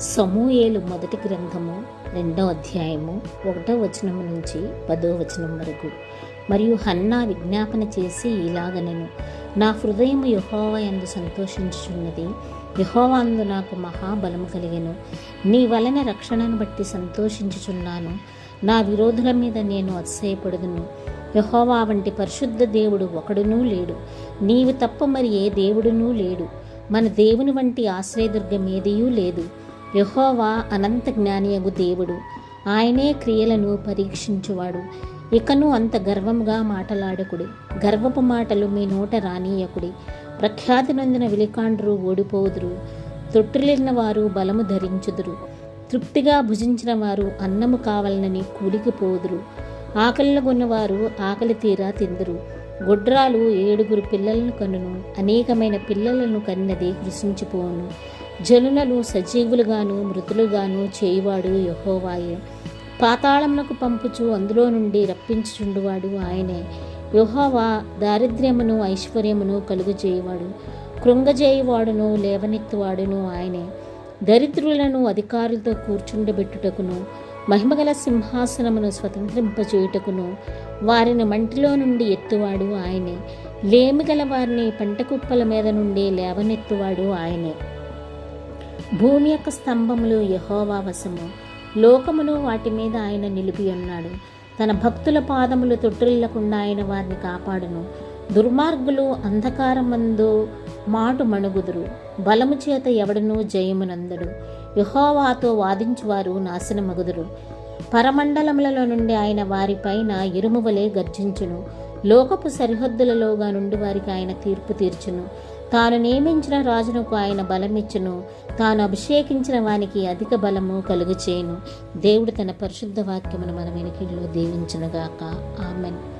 సమూయేలు మొదటి గ్రంథము రెండో అధ్యాయము ఒకటో వచనం నుంచి పదో వచనం వరకు. మరియు హన్నా విజ్ఞాపన చేసి ఇలాగనను నా హృదయం యహోవ ఎందు సంతోషించుచున్నది యహోవాందు నాకు మహాబలము కలిగెను. నీ వలన రక్షణను బట్టి సంతోషించుచున్నాను నా విరోధుల మీద నేను అతిశయపడుదును. యహోవా వంటి పరిశుద్ధ దేవుడు ఒకడునూ లేడు నీవు తప్ప మరి ఏ దేవుడునూ లేడు. మన దేవుని వంటి ఆశ్రయదుర్గం ఏదియూ లేదు. యహోవా అనంత జ్ఞానియగు దేవుడు. ఆయనే క్రియలను పరీక్షించువాడు. ఇకను అంత గర్వముగా మాటలాడకుడి. గర్వపు మాటలు మీ నోట రానీయకుడి. ప్రఖ్యాతి నొందిన విలికాండ్రు ఓడిపోదురు. తొట్టిలిన వారు బలము ధరించుదురు. తృప్తిగా భుజించిన వారు అన్నము కావాలనని కూలికిపోదురు. ఆకలిలో కొన్నవారు ఆకలి తీరా తిందురు. గొడ్రాలు ఏడుగురు పిల్లలను కనును. అనేకమైన పిల్లలను కన్నది కృషించిపోను జనులను సజీవులుగాను మృతులుగాను చేయువాడు యహోవాయే. పాతాళమునకు పంపుచు అందులో నుండి రప్పించుచుండువాడు ఆయనే. యహోవా దారిద్ర్యమును ఐశ్వర్యమును కలుగు చేయువాడు కృంగజేయువాడును లేవనెత్తువాడును ఆయనే. దరిద్రులను అధికారులతో కూర్చుండబెట్టుటకును మహిమగల సింహాసనమును స్వతంత్రింపచేయుటకును వారిని మంటిలో నుండి ఎత్తువాడు ఆయనే. లేమిగల వారిని పంటకుప్పల మీద నుండి లేవనెత్తువాడు ఆయనే. భూమి యొక్క స్తంభములు యహోవా వశము. లోకమును వాటి మీద ఆయన నిలిపి ఉన్నాడు. తన భక్తుల పాదములు తొట్టిల్లకుండా ఆయన వారిని కాపాడును. దుర్మార్గులు అంధకారమందు మాటు మణుగుదురు. బలము చేత ఎవడనూ జయమునందడు. యహోవాతో వాదించువారు నాశనమగుదురు. పరమండలములలో నుండి ఆయన వారిపైన ఇరుమువలే గర్జించును. లోకపు సరిహద్దులలోగా నుండి వారికి ఆయన తీర్పు తీర్చును. తాను నియమించిన రాజునకు ఆయన బలమిచ్చును. తాను అభిషేకించిన వానికి అధిక బలము కలుగు చేయను దేవుడు తన పరిశుద్ధ వాక్యమును మన వెనుకల్లో దీవించునుగాక. ఆమెన్.